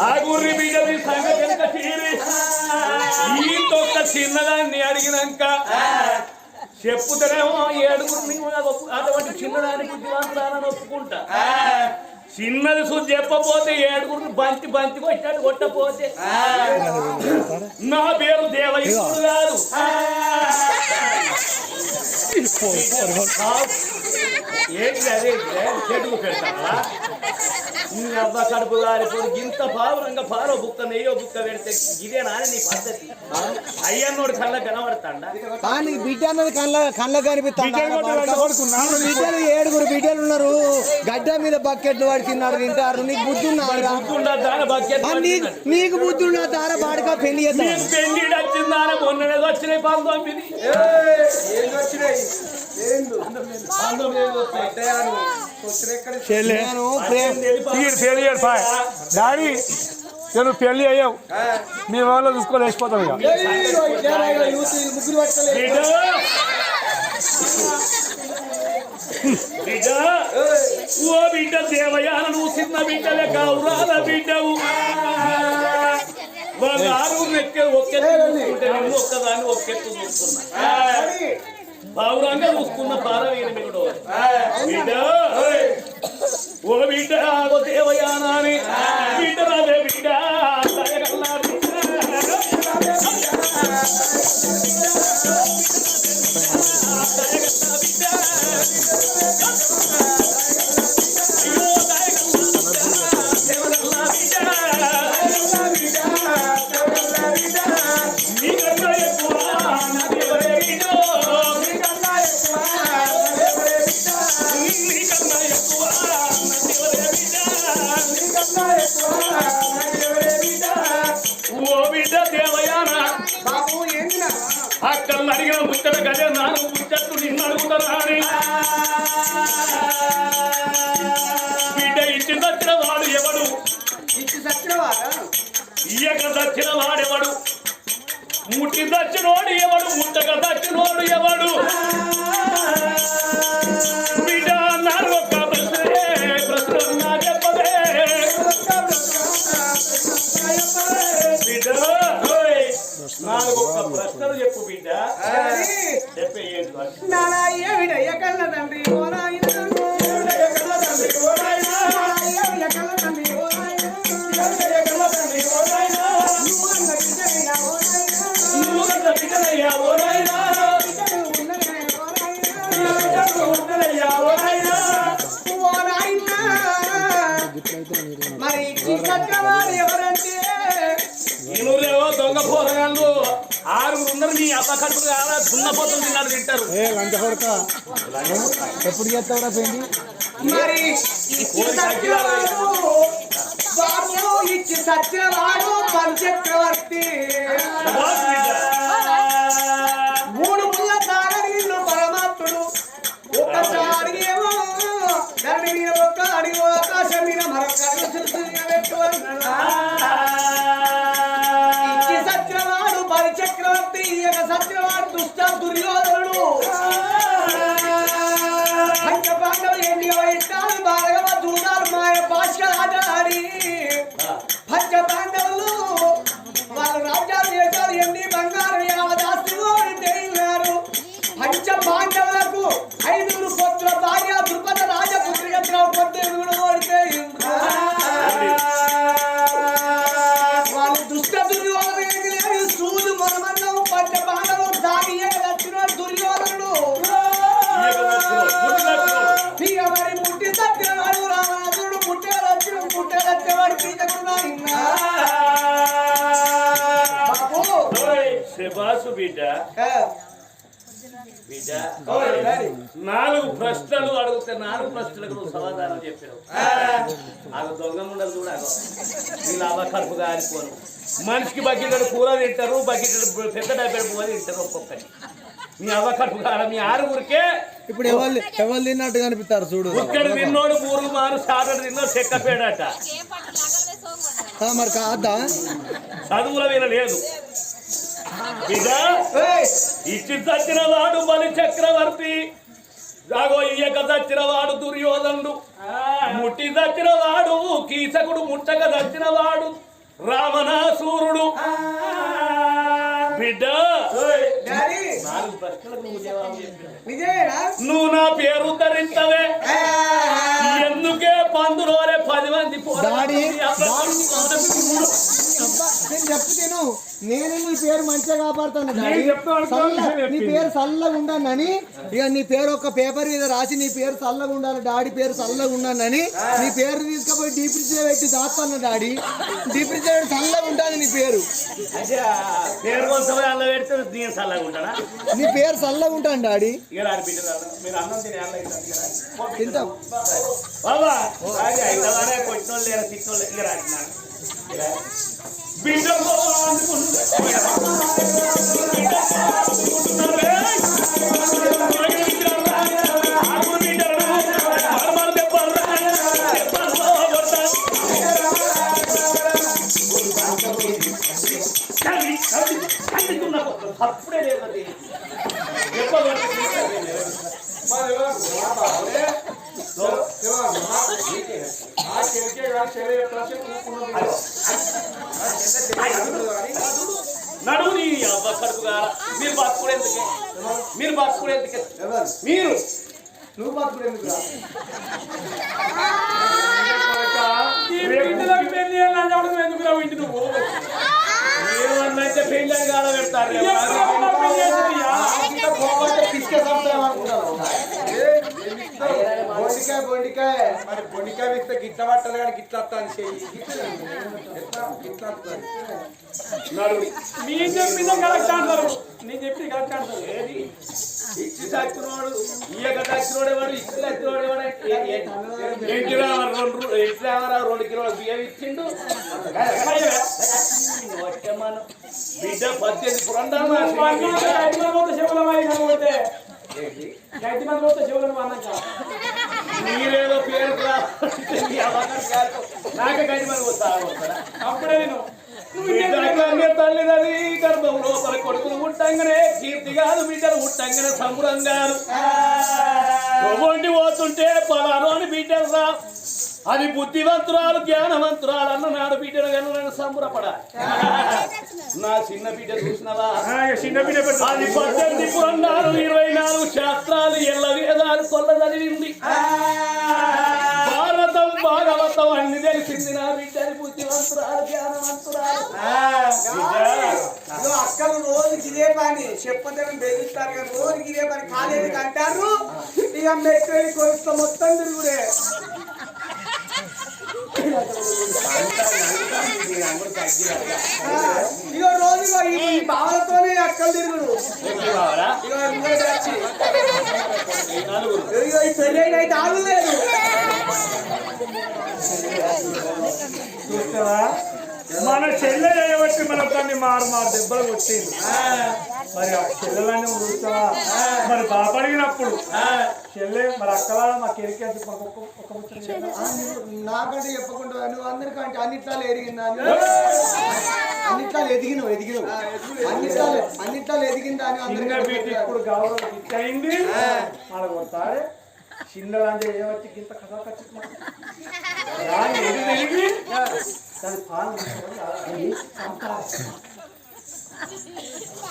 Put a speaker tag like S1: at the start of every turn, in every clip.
S1: ఆ గుర్రి బిడ్డ మీ సంగతి ఎంత తీరి ఈ తొక్క చిన్నదాన్ని అడిగినాక చెప్పుతారేమో ఏడుగురిని అటువంటి చిన్నదాన్ని బుద్ధివంతురాలని ఒప్పుకుంటా. చిన్నది చూసి చెప్పపోతే ఏడుగురిని బంతి బంతి కొట్టాడు కొట్టపోతే. నా పేరు దేవయ్యుడు కాదు ఏంటి అదే చెడుగు పెడతావా నీ అబ్బ కడుపు ఇంత పావురంగా పారో బుక్క నెయ్యో బుక్క పెడితే ఇదే నాని నీ పద్ధతి. అయ్యన్నోడు కళ్ళ కనబడతాడా?
S2: కానీ బిడ్డ అన్నది కళ్ళ కళ్ళ కనిపిస్తాను బిడ్డలు ఏడుగురు బిడ్డలు ఉన్నారు. గడ్డ మీద బకెట్లు వాడి తిన్నారు తింటారు. నీకు బుద్ధి ఉన్నారా
S1: దాని బకెట్
S2: ఆ, నీకు బుద్ధి ఉన్న దార బాడక
S1: పెళ్ళి పెళ్ళి వచ్చినాయి పంతొమ్మిది.
S3: చేయడు పాయ్ డాడీ నేను పెళ్ళి అయ్యావు మీ వాళ్ళు చూసుకొని వేసిపోతాం ఇక
S1: బిడ్డ బిడ్డ ఓ బిడ్డ దేవయాన నువ్వు చిన్న బిడ్డలే గౌరాల బిడ్డవు బంగారు నెక్కే ఒక్కెత్తు ఒక్కదాన్ని ఒక్కెత్తు చూసుకున్నా పౌరంగా చూసుకున్న బిడ్డ ఓ బిడ్డ ఓ దేవయానాని బిడ్డ రావే బిడ్డ దయగల్లా బిడ్డ ఇయ్యక దచ్చిన వాడెవడు ముట్టి దచ్చినోడు ఎవడు ముట్టక దచ్చినోడు ఎవడు? బిడ్డ అన్నారు ప్రశ్నే ప్రశ్న బిడ్డ ప్రశ్నలు చెప్పు బిడ్డ. చెప్పే? నువ్వు ఉన్నారు మీ అబ్బ కడుపు కాదా దున్నపోతులు తిన్నారు తింటారు.
S2: ఏ లంచ కొడక. ఎప్పుడు చేస్తావురా పెళ్ళి
S4: మరి ఇచ్చి సత్యవాడు పంచక్రవర్తి
S1: సమాధానం చెప్పావు అది దొంగ ఉండదు కూడా కడుపు మనిషికి బకెట్ కూర తింటారు బకెట్ పెద్ద డబ్బెడు పువ్వు తింటారు ఒక్కొక్కటి. మీ అవ్వ కడుపు కాడ మీ ఆరుగురికే
S2: ఇప్పుడు ఎవరు ఎవరు తిన్నట్టు కనిపిస్తారు చూడు?
S1: ఒక్కడు తిన్నోడు పూర్వ మారు సాటడు తిన్నోడు చెక్కపేడట.
S2: ఆ, మరి కాదా?
S1: చదువుల మీద లేదు. బిడ్డ ఇచ్చి చచ్చిన వాడు బలి చక్రవర్తి. రాగో ఇయ్యక దుర్యోధనుడు. ముట్టి దచ్చిన వాడు కీచకుడు ముట్టక దచ్చిన వాడు రామనాసూరుడు బిడ్డ. నువ్వు నా పేరు ధరించవే ఎందుకే పందులోనే పది మంది ఈ అబద్ధం
S2: నేను నీ పేరు మంచిగా కాపాడుతాను డాడీ. నీ. పేరు చల్లగా ఉండాలని ఇక నీ పేరు ఒక పేపర్ మీద రాసి నీ పేరు చల్లగా ఉండాలి డాడీ పేరు చల్లగా ఉండాలని నీ పేరు తీసుకుపోయి డీప్ ఫ్రిడ్జ్లో పెట్టి దాస్తాను డాడీ. డీప్ ఫ్రిడ్జ్లో పెట్టి చల్లగా ఉంటుంది నీ పేరు. నీ పేరు చల్లగా ఉంటాను డాడీ. తింటాం.
S1: బాబా Be the Lord. మీరు ఎందుకే మీరు.
S2: నువ్వు బతుకుడు ఎందుకు రా?
S1: ఏమన్నైతే పెళ్ళి కాడ పెడతారు
S2: చంపుతాం అనుకుంటాను. బొండికాయ బొండికాయ
S4: మరి బొండికాయ ఇస్తే గిట్ల పట్టాలి కానీ గిట్ల వస్తాను చెయ్యి
S3: నేను కరెక్ట్ అంటారు నేను చెప్పింది కరెక్ట్ అంటారు
S1: ఏది ఇచ్చి ఇయ్యక ఎవడు ఇచ్చి ఎవడు రెండు ఎట్లా రెండు కిలోల బియ్యం ఇచ్చిండు బిడ్డ పద్దెనిమిది పురండాలు
S3: మంది మంది పోతే శివులం అన్నాక
S1: మీరేదో పేరు నాకే గడి మరి వస్తారా
S3: అప్పుడే నేను.
S1: తల్లిదని గర్భం లోపల కొడుకులు ముట్టంగానే కీర్తి కాదు బిడ్డలు ముట్టంగానే సంబురంగారు ఒంటి పోతుంటే పలాను అని బిడ్డలు రా. అది బుద్ధివంతురాలు జ్ఞానవంతురాలు అన్న నాడు బిడ్డలు కను నన్ను సంబురపడాలి నా చిన్న బిడ్డ చూసినవా? అది పద్దెనిమిది పురండాలు ఇరవై నాలుగు శాస్త్రాలు ఎల్ల వేదాలు కొల్ల చదివింది భారతం భాగవతం అన్ని తెలిసింది నా బిడ్డని బుద్ధివంతురాలు జ్ఞానవంతురాలు.
S4: అక్కలు రోజుకి ఇదే పని. చెప్పతే బెదిరిస్తారు రోజుకి ఇదే పని. కాలేజీకి అంటారు. ఇక వెళ్ళి కొలుస్తా మొత్తం తిరుగుడే. ఇగో రోజు ఈ బావలతోనే అక్కలు తిరుగుడు
S1: ఈ నలుగురు
S4: ఇగో ఈ పెళ్ళి అయితే ఆగలేదు.
S3: చూస్తావా? మన చెల్లె చేయబట్టి మన దాన్ని మారు మారు దెబ్బలు కొట్టింది మరి ఆ చెల్లెలన్నీ చూస్తావా మరి బాబు అడిగినప్పుడు చెల్లె మరి అక్కలా మా కెరికి అని చెప్పి ఒక ఒక ముచ్చట చెప్పు.
S2: ఆ, నువ్వు నాకంటే చెప్పకుండా నువ్వు అందరికంటే అన్నిట్లా ఎదిగిందా అన్నిట్లా ఎదిగినవు ఎదిగినవు. అన్నిట్లా అన్నిట్లా ఎదిగిందా అని అందరికీ
S3: ఇప్పుడు గౌరవం ఇచ్చయింది మన కొడతాడే చిన్నలంటే ఏమొచ్చి గింత కథ తిరిగి. దాని పాలు.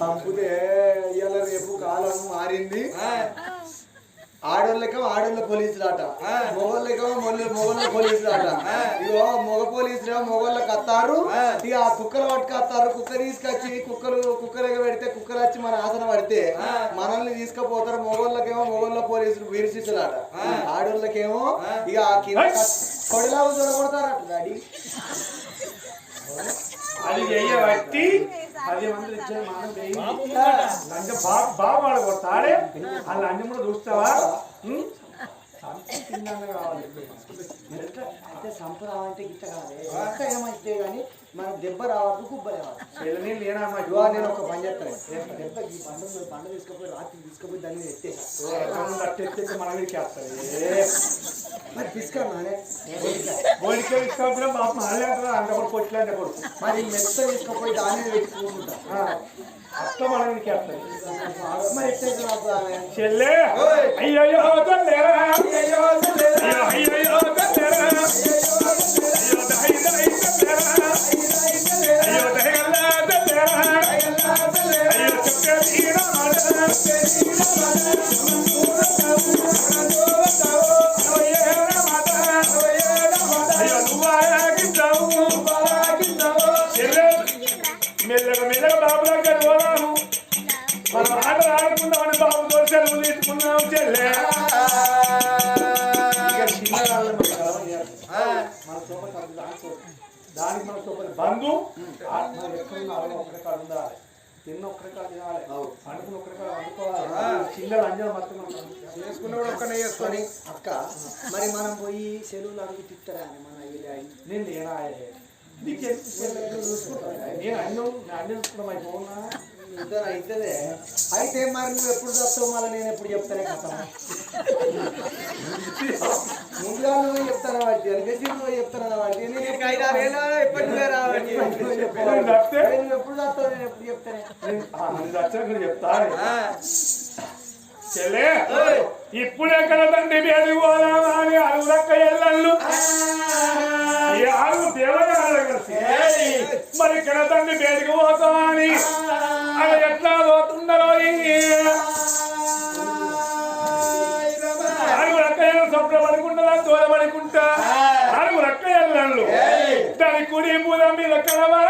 S2: పంపుతే ఇవాళ రేపు కాలం మారింది ఆడోళ్ళకేమో ఆడోళ్ళ పోలీసులు ఆట మొగోళ్ళకేమో మొగోళ్ళ మొగోళ్ళ పోలీసులు ఆట ఇగో మగ పోలీసులు మొగోళ్ళకి వస్తారు ఇక ఆ కుక్కలు పట్టుకొస్తారు. కుక్క తీసుకొచ్చి కుక్కలు కుక్కలుగా పెడితే కుక్కలు వచ్చి మన ఆసన పడితే మనల్ని తీసుకుపోతారు మొగోళ్ళకేమో మొగోళ్ళ పోలీసులు వీరశిస్తులు ఆట ఆడోళ్ళకేమో ఇక ఆ కింద కొడిలాగా చూడగొడతారట డాడీ.
S3: అది చెయ్యబట్టి పది మంది ఇచ్చే మనం చేయి. అంటే బాబు బాబు వాడు కొడతాడే? వాళ్ళ అన్ని కూడా చూస్తావా?
S2: అంటే సంపద అంటే గిట్ట కాదు ఇంకా ఏమైతే కానీ మనకు దెబ్బ రావద్దు కుబ్బ రావద్దు
S3: చెల్లెని
S2: నేను ఒక పని చేస్తాను దెబ్బ ఈ బండ ఉంది, బండ తీసుకుపోయి రాత్రి తీసుకుపోయి దాన్ని మీద
S3: మన వీడికి వేస్తుంది
S2: మరి పిసుకా నానే
S3: బోడికే అంత కూడా కొడుకు
S2: మరి మెత్త తీసుకుపోయి దాని పెట్టుకుంటా పెట్టి
S3: అత్త మన వీడికి వేస్తుంది
S2: మరి ఎట్టయితే నాకు
S3: చెల్లె అయ్యయ్యో దానికి మన సోపతి బంధు ఆత్మ ఎక్కడున్నా కాడు ఉండాలి తిన్న కాడు తినాలి కాడు వండుకోవాలి
S2: చేసుకున్నప్పుడు ఒక్కనే చేసుకొని అక్క మరి మనం పోయి సెలవులు అడుగు తిట్టరా మన
S3: నేను లేనా నేను అన్నం అన్నం చూసుకున్నాం అయిపోనా
S2: ఇద్దరు అవుతుందే అయితే మరి నువ్వు ఎప్పుడు చస్తావు మళ్ళీ నేను ఎప్పుడు చెప్తానే కథ ముందుగా నువ్వు చెప్తాను వాటి వెనకసి నువ్వు చెప్తాను వాటి నేను ఎప్పుడు
S3: నేను తప్పితే
S2: నువ్వు ఎప్పుడు చస్తావు నేను ఎప్పుడు చెప్తానే?
S3: చెల్లె ఇప్పుడు ఎక్కడ తండ్రి పేరు పోదామా అని అరుగులక్క ఎల్లళ్ళు. ఆరు కలిసి. మరి ఇక్కడ తండ్రి పేరుకి పోతామా అని. అది ఎట్లా పోతున్నారో దాని కుడి పూల మీద కలవా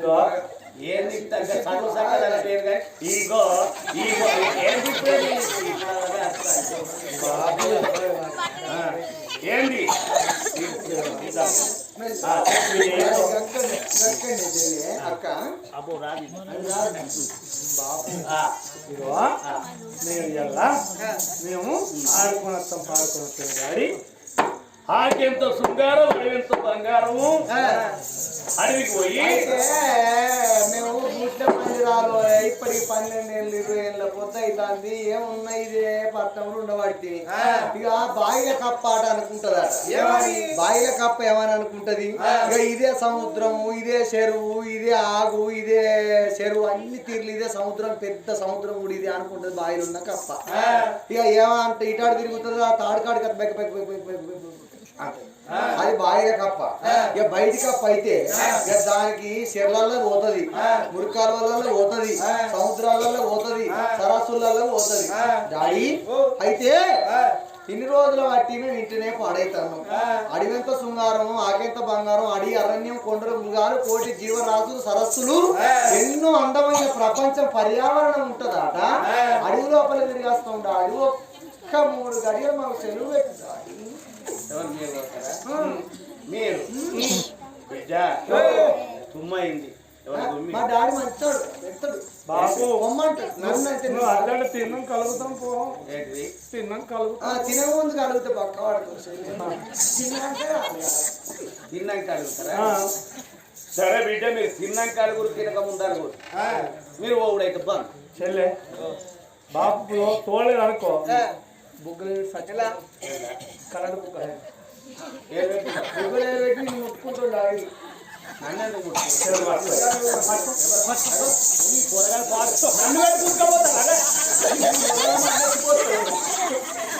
S2: ఇదిగో,
S1: ఏంది తగ్గ చదువు సంగతి పేరు కానీ ఏంది
S2: అక్క
S1: అబ్బో
S3: మేము ఇలా మేము ఆడుకుని వస్తాం పాడుకుని వస్తాం డాడీ
S1: ఆకెంత శృంగారం అడవెంత బంగారము. అడవికి పోయి
S2: మేము గుడ్డ మందిరాలు ఇప్పటికి పన్నెండు ఏళ్ళు ఇరవై ఏళ్ళ పొద్దు అవుతుంది ఏమున్నా ఇదే పట్టణంలో ఉండబట్టి? ఇక బాయిల కప్ప ఆట అనుకుంటదట
S4: ఏమని?
S2: బాయిల కప్ప ఏమని అనుకుంటది? ఇక ఇదే సముద్రము ఇదే చెరువు ఇదే ఆగు ఇదే చెరువు అన్ని తీర్లు ఇదే సముద్రం పెద్ద సముద్రం కూడా ఇదే అనుకుంటది బాయిలు ఉన్న కప్ప ఇక ఏమంటే ఇటాడు తిరుగుతుంది ఆ తాడుకాడు కప్ప బెక్క బెక్క బెక్క బెక్క. అది బాయిల కప్ప. ఇక బయట కప్ప అయితే ఇక దానికి చెర్లలో పోతది మురికాల పోతది సముద్రాలలో పోతది సరస్సులలో పోతది. డాడీ అయితే ఇన్ని రోజుల బట్టి మేము ఇంటినే పాడైతాను. అడివెంత శృంగారము ఆకెంత బంగారం అడి అరణ్యం కొండలు మృగాలు కోటి జీవరాశులు సరస్సులు ఎన్నో అందమైన ప్రపంచం పర్యావరణం ఉంటదట. అడవి లోపల తిరిగేస్తూ ఉంటా అడవి ఒక్క మూడు గడియలు మాకు సెలవు పెట్టుతాడు
S1: ఎవరు మీరు బిడ్డ. తుమ్మి?
S2: మా డాడీ మంచోడు పెడతాడు
S3: బాబు.
S2: బొమ్మంటాడు నన్ను అంటే
S3: నువ్వు అట్లాంటి తిన్నం కలుగుతాం పో. తిన్నం కలుగుతాం.
S2: ఆ, తినే ముందు కలిగితే పక్క వాడుకోవచ్చు తిన్నాక
S3: ఆ,
S1: సరే బిడ్డ మీరు తిన్నాక అడుగురు తినక ముందు అడుగురు మీరు ఓవుడైతే బంద్
S3: చెల్లె బాబు తోలేదు అనుకో
S2: బుగ్గలు సచలా
S3: కరెంట్ బుక్
S1: ఏం పెట్టి
S2: బుగ్గలు పెట్టి.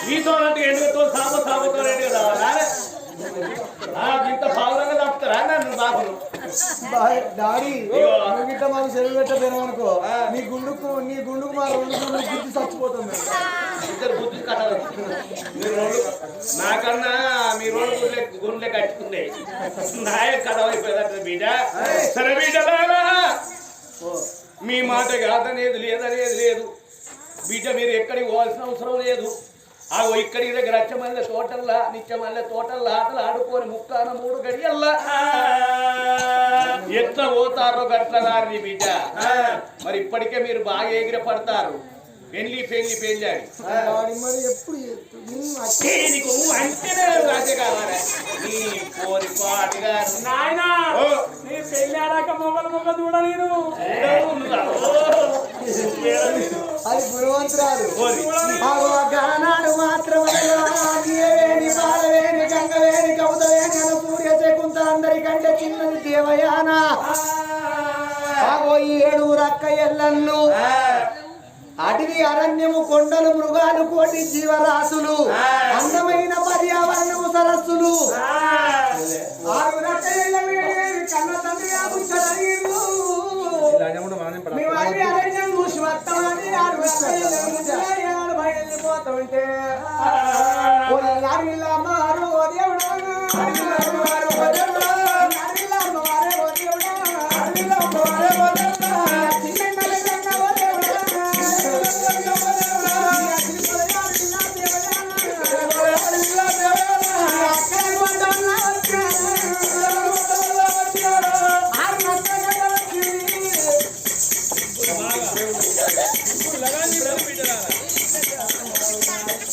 S1: మీతో అంటే ఎందుకు సాబో సాబోతో రెడీ కదా? ఇంత పావురంగా తప్పుతారా నన్ను బాబును
S2: బాయ్- డాడీ. నువ్వు గిట్ట మాకు సెలవు పెట్టపోయినావు అనుకో నీ గుండుకు నీ గుండుకు మా రెండు గుండు గుర్తు చచ్చిపోతాం మేము
S1: మీరు నాకన్నా మీ రెండు గుండె గుండె కట్టుకుందే. నాయ కడవైపోయేదట బిడ్డ సరే బిడ్డలారా మీ మాట కాదనేది లేదనేది లేదు. బిడ్డ మీరు ఎక్కడికి పోవాల్సిన అవసరం లేదు. ఆగో ఇక్కడికి దగ్గర అచ్చమల్లె తోటల్లా నిత్యమల్లె తోటల్లా ఆటలు ఆడుకొని ముక్కాన మూడు గడియల్లా. ఎట్లా పోతారో గట్ల గట్లదారి బిడ్డ మరి ఇప్పటికే మీరు బాగా ఎగిరపడతారు. పెళ్ళి పెళ్ళి పెళ్ళాడి
S2: డాడీ మరి ఎప్పుడు
S1: నీకు అంటేనే రాజే కావాలి. నీ పోరి పాటగారు
S3: నాయనా
S1: ఓ.
S3: నీ పెళ్ళి ఆడాక మొగలు మొగ చూడ నేను
S2: అది. ఆగో గానాడు మాత్రమేగా నీవేని పాలవేని గంగవేని కౌతవేని అను సూర్య శకుంత అందరికంటే చిన్నది దేవయాన. ఈ ఏడు రక్క ఎల్లన్ను. అటవీ అరణ్యము కొండలు మృగాలు కోటి జీవరాశులు. అందమైన పర్యావరణము సరస్సులు. కన్న తండ్రి అరణ్యం చూసి వస్తామని బయలుపోతుంటే మారు దేవుడా.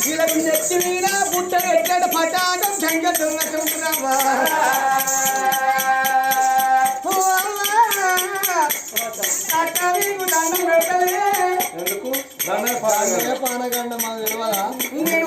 S2: వీళ్ళకి నెత్తి మీద పుట్ట ఎక్కడ పటాటం సంగతున్న చూస్తున్నావా ఎందుకు? పానగండ మాకు తెలియదా నేను